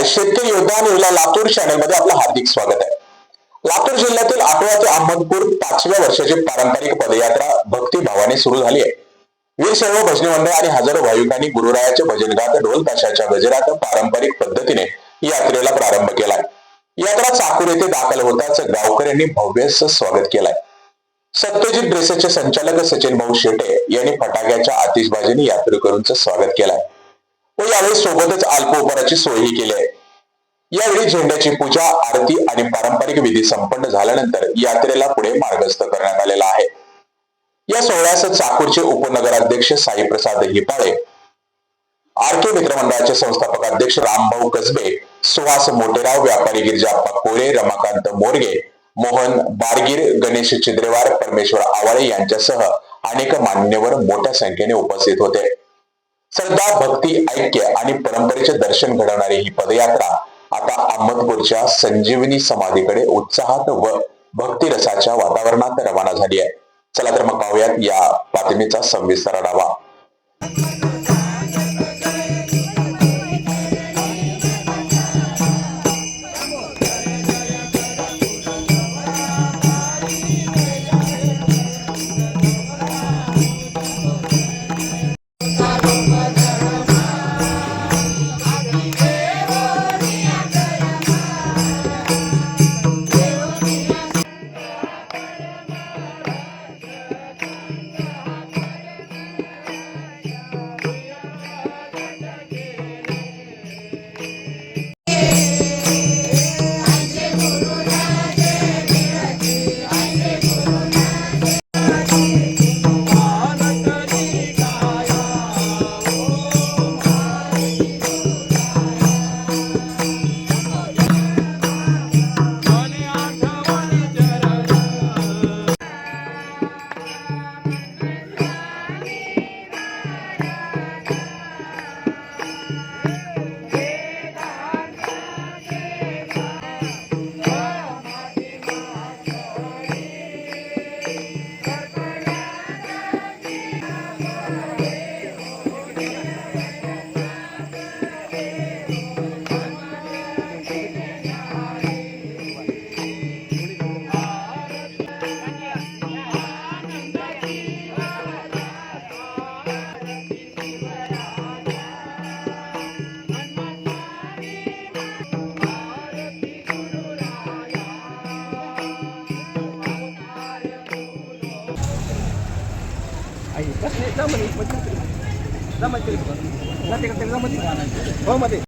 नमस्कार शेतकरी योद्धा न्यूजला लातूर चॅनलमध्ये आपलं हार्दिक स्वागत आहे. लातूर जिल्ह्यातील आठवा ते अहमदपूर पाचव्या वर्षाची पारंपरिक पदयात्रा भक्तिभावाने सुरू झाली आहे. वीर सर्व भजनी मंडळ आणि हजारो भाविकांनी गुरुरायाचे भजन गात ढोल ताशाच्या गजरात पारंपरिक पद्धतीने यात्रेला प्रारंभ केलाय यात्रा चाकूर येथे दाखल होताच गावकऱ्यांनी भव्य स्वागत केलाय. सत्यजित ड्रेसेसचे संचालक सचिन भाऊ शेटे यांनी फटाक्याच्या आतिषबाजीने यात्रेकरूंचं स्वागत केलंय. व यावेळी सोबतच अल्पोपहाराची सोयही केली आहे. यावेळी झेंड्याची पूजा आरती आणि पारंपरिक विधी संपन्न झाल्यानंतर यात्रेला पुढे मार्गस्थ करण्यात आलेला आहे. या सोहळ्यास चाकूरचे उपनगराध्यक्ष साईप्रसाद हिपाळे आर के मित्रमंडळाचे संस्थापक अध्यक्ष रामभाऊ कसबे सुहास मोटेराव व्यापारी गिरिजाप्पा कोळे रमाकांत मोरगे मोहन बारगीर गणेश चिद्रेवार परमेश्वर आवाळे यांच्यासह अनेक मान्यवर मोठ्या संख्येने उपस्थित होते. श्रद्धा भक्ती ऐक्य आणि परंपरेचे दर्शन घडवणारी ही पदयात्रा आता अहमदपूरच्या संजीवनी समाधीकडे उत्साहात व भक्तिरसाच्या वातावरणात रवाना झाली आहे. चला तर मग पाहूयात या बातमीचा सविस्तर आढावा आहे.